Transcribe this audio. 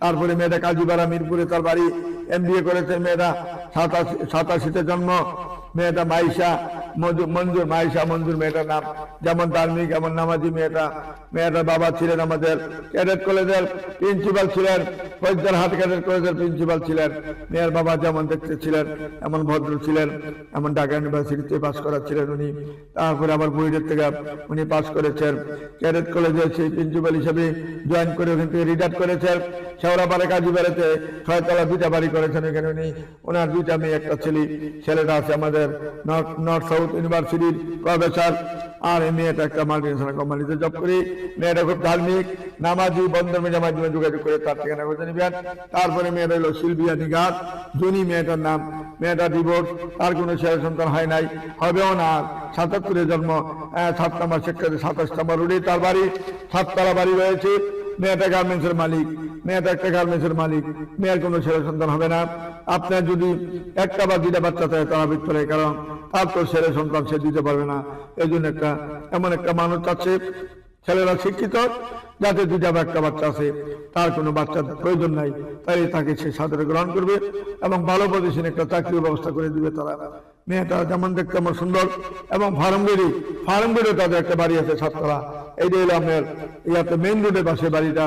তারপরে মেয়েটা কাজীপাড়া মিরপুরে তার বাড়ি এম করেছে মেয়েটা সাতাশি সাতাশিতে জন্ম মেয়েটা মঞ্জু- মঞ্জুর মাইশা মঞ্জুর মেয়েটার নাম। যেমন ধার্মিক এমন নামাজি মেয়েটা। মেয়েটার বাবা ছিলেন আমাদের ক্যাডেট কলেজের প্রিন্সিপাল ছিলেন ফৈজদারহাট ক্যাডেট কলেজের প্রিন্সিপাল ছিলেন। মেয়ের বাবা যেমন দেখতে ছিলেন, এমন ভদ্র ছিলেন, এমন ঢাকা ইউনিভার্সিটিতে পাশ করা ছিলেন উনি। তারপরে আবার বুয়েটের থেকে উনি পাশ করেছেন। ক্যাডেট কলেজে সেই প্রিন্সিপাল হিসেবে জয়েন করে ওখান থেকে রিটায়ার করেছেন। শেওড়াপাড়ে কাজীবাড়িতে ছয়তলা দুইটা বাড়ি করেছেন এখানে উনি। ওনার দুইটা মেয়ে, একটা ছেলে। ছেলেটা আছে আমাদের নর্থ নর্থ সাউথ ইউনিভার্সিটির প্রফেসর আর এই মেয়েটা একটা মাল্টিনেশনাল কোম্পানিতে জব করি। মেয়েটা খুব ধার্মিক, নামাজি বন্ধনের মাধ্যমে যোগাযোগ করে তার ঠিকানা খুঁজে নেবেন। তারপরে মেয়েটা হলো শিল্পিয়া নিগার জুনি মেয়েটার নাম মেয়েটা ডিভোর্স তার কোনো ছেলে সন্তান হয় নাই, হবেও না। সাতাত্তরে জন্ম সাত নম্বর সেক্টরে সাতাশ নম্বর রোডে তার বাড়ি, সাততলা বাড়ি রয়েছে। মেয়েটা গার্মেন্টসের মালিক, মেয়েটা একটা গার্মেন্টসের মালিক, মেয়ের কোনো ছেলে সন্তান হবে না। আপনার যদি একটা বা দুইটা বাচ্চা থাকে, তারা ভিতরে কারণ তার তো ছেলে সন্তান সে দিতে পারবে না। এই জন্য একটা, এমন একটা মানুষ আছে, ছেলেরা শিক্ষিত, যাতে দুইটা বা একটা বাচ্চা আছে, তার কোনো বাচ্চার প্রয়োজন নাই। তাই তাকে সে সাদরে গ্রহণ করবে এবং ভালো পজিশনে একটা চাকরির ব্যবস্থা করে দিবে তারা। মেয়েটা যেমন দেখতে আমার সুন্দর এবং ফার্ম বেরি তাদের একটা বাড়ি আছে সাততলা। এইটা হলো আপনার ইয়াতে মেন রোডের পাশে বাড়িটা।